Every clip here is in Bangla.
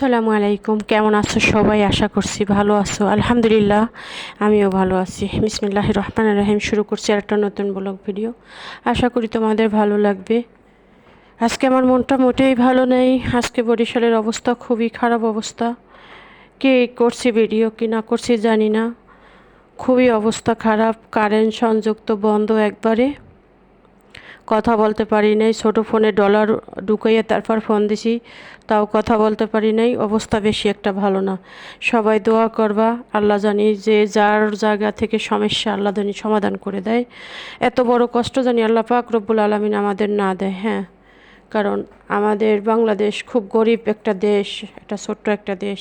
আসসালামু আলাইকুম। কেমন আছো সবাই? আশা করছি ভালো আছো। আলহামদুলিল্লাহ, আমিও ভালো আছি। বিসমিল্লাহ রহমান রহিম। শুরু করছি একটা নতুন ব্লগ ভিডিও। আশা করি তোমাদের ভালো লাগবে। আজকে আমার মনটা মোটেই ভালো নেই। আজকে বরিশালের অবস্থা খুবই খারাপ অবস্থা। কে করছি ভিডিও, কি না করছি জানি না। খুবই অবস্থা খারাপ। কারেন্ট সংযুক্ত বন্ধ একবারে। কথা বলতে পারি নাই। ছোটো ফোনে ডলার ঢুকাইয়ে তারপর ফোন দিছি, তাও কথা বলতে পারি নাই। অবস্থা বেশি একটা ভালো না। সবাই দোয়া করবা, আল্লাহ জানি যে যার জায়গা থেকে সমস্যা আল্লাহ জানি সমাধান করে দেয়। এত বড় কষ্ট জানি আল্লাহ পাক রব্বুল আলমিন আমাদের না দেয় হ্যাঁ। কারণ আমাদের বাংলাদেশ খুব গরিব একটা দেশ, একটা ছোট্ট একটা দেশ।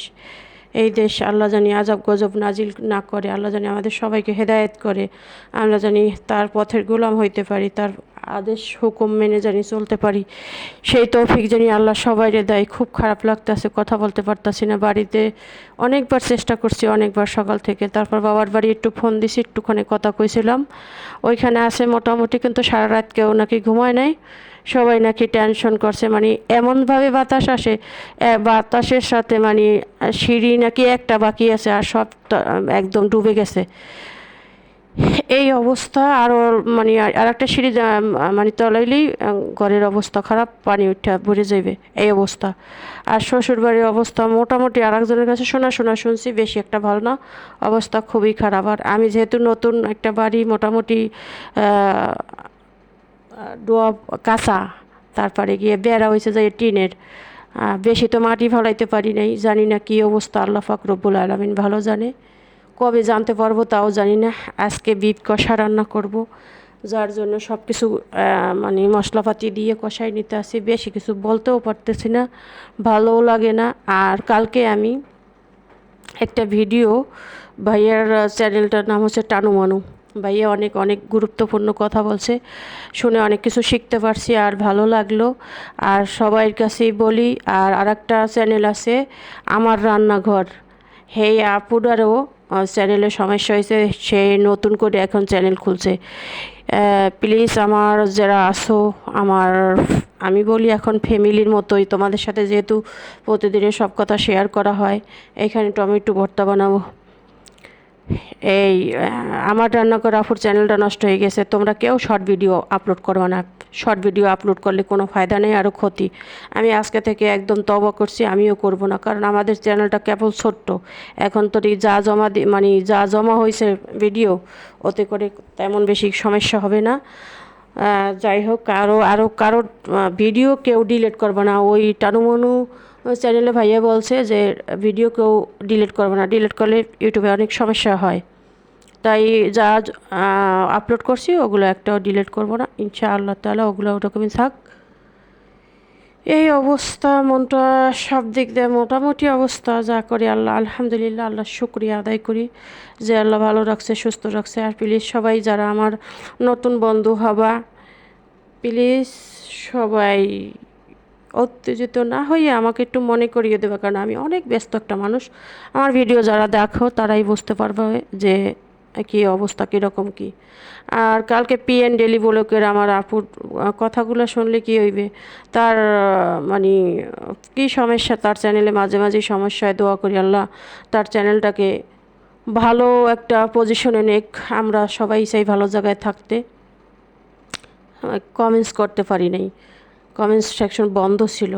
এই দেশ আল্লাহ জানি আজব গজব নাজিল না করে, আল্লাহ জানি আমাদের সবাইকে হেদায়েত করে। আমরা জানি তার পথের গোলাম হইতে পারি, তার আদেশ, হুকুম মেনে জানি চলতে পারি। সেই তৌফিক জানি আল্লাহ সবাইরে দেয়। খুব খারাপ লাগতেছে, কথা বলতে পারতাছি না। বাড়িতে অনেকবার চেষ্টা করছি, অনেকবার সকাল থেকে। তারপর বাবার বাড়ি একটু ফোন দিছি, একটুখানি কথা কইছিলাম। ওইখানে আছে মোটামুটি, কিন্তু সারা রাত কেউ নাকি ঘুমায় নাই। সবাই নাকি টেনশন করছে মানে এমনভাবে বাতাস আসে বাতাসের সাথে মানে সিঁড়ি নাকি একটা বাকি আছে, আর সব একদম ডুবে গেছে। এই অবস্থা আরও মানে আর একটা সিঁড়ি মানে তলাইলেই ঘরের অবস্থা খারাপ, পানি উঠে ভরে যাবে এই অবস্থা। আর শ্বশুরবাড়ির অবস্থা মোটামুটি আর একজনের কাছে শোনা শোনা শুনছি, বেশি একটা ভালো না। অবস্থা খুবই খারাপ। আর আমি যেহেতু নতুন একটা বাড়ি, মোটামুটি ডোয়া কাঁচা, তারপরে গিয়ে বেড়া হয়েছে যে টিনের। বেশি তো মাটি ভালাইতে পারি নাই, জানি না কী অবস্থা, আল্লাহ ফাকরবুল আলমিন ভালো জানে। কবে জানতে পারব তাও জানি না। আজকে বিপ কষা রান্না করব। যার জন্য সব কিছু মানে মশলাপাতি দিয়ে কষাই নিতে আসি। বেশি কিছু বলতেও পারতেছি না, ভালোও লাগে না। আর কালকে আমি একটা ভিডিও, ভাইয়ার চ্যানেলটার নাম হচ্ছে টানু মানু। ভাইয়া অনেক অনেক গুরুত্বপূর্ণ কথা বলছে, শুনে অনেক কিছু শিখতে পারছি আর ভালো লাগল। আর সবাইয়ের কাছেই বলি, আর আরেকটা চ্যানেল আছে, আমার রান্নাঘর। হেই আপুডারও চ্যানেলে সমস্যা হয়েছে, সে নতুন করে এখন চ্যানেল খুলছে। প্লিজ আমার যারা আসো আমার, আমি বলি এখন ফ্যামিলির মতোই, তোমাদের সাথে যেহেতু প্রতিদিনের সব কথা শেয়ার করা হয়, এখানে টমেটো ভর্তা বানাবো। এই আমার রান্না করা আফুর চ্যানেলটা নষ্ট হয়ে গেছে, তোমরা কেউ শর্ট ভিডিও আপলোড করো না। শর্ট ভিডিও আপলোড করলে কোনো ফায়দা নেই আরও ক্ষতি। আমি আজকে থেকে একদম তবা করছি, আমিও করব না, কারণ আমাদের চ্যানেলটা কেবল ছোট্ট। এখন তো যা জমা মানে যা জমা হয়েছে ভিডিও ওতে করে তেমন বেশি সমস্যা হবে না। যাই হোক আরও আরও কারোর ভিডিও কেউ ডিলিট করবে না। ওই টানুমনু চ্যানেলে ভাইয়া বলছে যে ভিডিও কেউ ডিলিট করবে না। ডিলিট করলে ইউটিউবে অনেক সমস্যা হয়। তাই যা আপলোড করছি, ওগুলো একটাও ডিলিট করব না। ইনশা আল্লাহ তালা ওগুলো ওরকমই থাক। এই অবস্থা, মনটা সব দিক দিয়ে মোটামুটি অবস্থা। যা করি আল্লাহ, আলহামদুলিল্লাহ, আল্লাহ শুক্রিয়া আদায় করি যে আল্লাহ ভালো রাখছে, সুস্থ রাখছে। আর প্লিজ সবাই যারা আমার নতুন বন্ধু হবা প্লিজ সবাই উত্তেজিত না হয়ে আমাকে একটু মনে করিয়ে দেবে, কারণ আমি অনেক ব্যস্ত একটা মানুষ। আমার ভিডিও যারা দেখো, তারাই বুঝতে পারবে যে কী অবস্থা, কীরকম কী। আর কালকে পি এন ডেলি ব্লকের আমার আপুর কথাগুলো শুনলে কী হইবে? তার মানে কী সমস্যা? তার চ্যানেলে মাঝে মাঝেই সমস্যায় দোয়া করি আল্লাহ, তার চ্যানেলটাকে ভালো একটা পজিশনে নেক, আমরা সবাই চাই ভালো জায়গায় থাকতে কমেন্টস করতে পারি নাই। কমেন্টস সেকশন বন্ধ ছিল।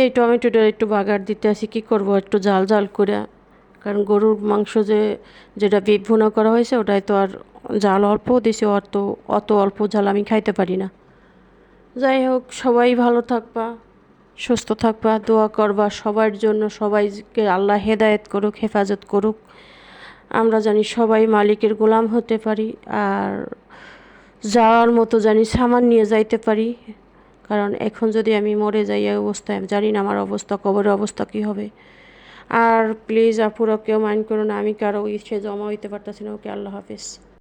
এই টমেটোটা একটু বাগার দিতে আসি, কী করব? একটু জাল জাল করে। কারণ গরুর মাংস যে, যেটা বিপ ভুনা করা হয়েছে, ওটাই তো আর জাল অল্প দিছে অত অত অল্প জাল আমি খাইতে পারি না। যাই হোক, সবাই ভালো থাকবা, সুস্থ থাকবা, দোয়া করবা সবার জন্য, সবাইকে আল্লাহ হেদায়েত করুক, হেফাজত করুক। আমরা জানি সবাই মালিকের গোলাম হতে পারি, আর যাওয়ার মতো জানি সামান নিয়ে যাইতে পারি। কারণ এখন যদি আমি মরে যাই এই অবস্থায় জানি না আমার অবস্থা, কবরের অবস্থা কী হবে। আর প্লিজ আপুরা, কেউ মাইন্ড করো না, আমি কারও ইচ্ছে জমা হইতে পারতেছি না, ওকে আল্লাহ হাফিজ।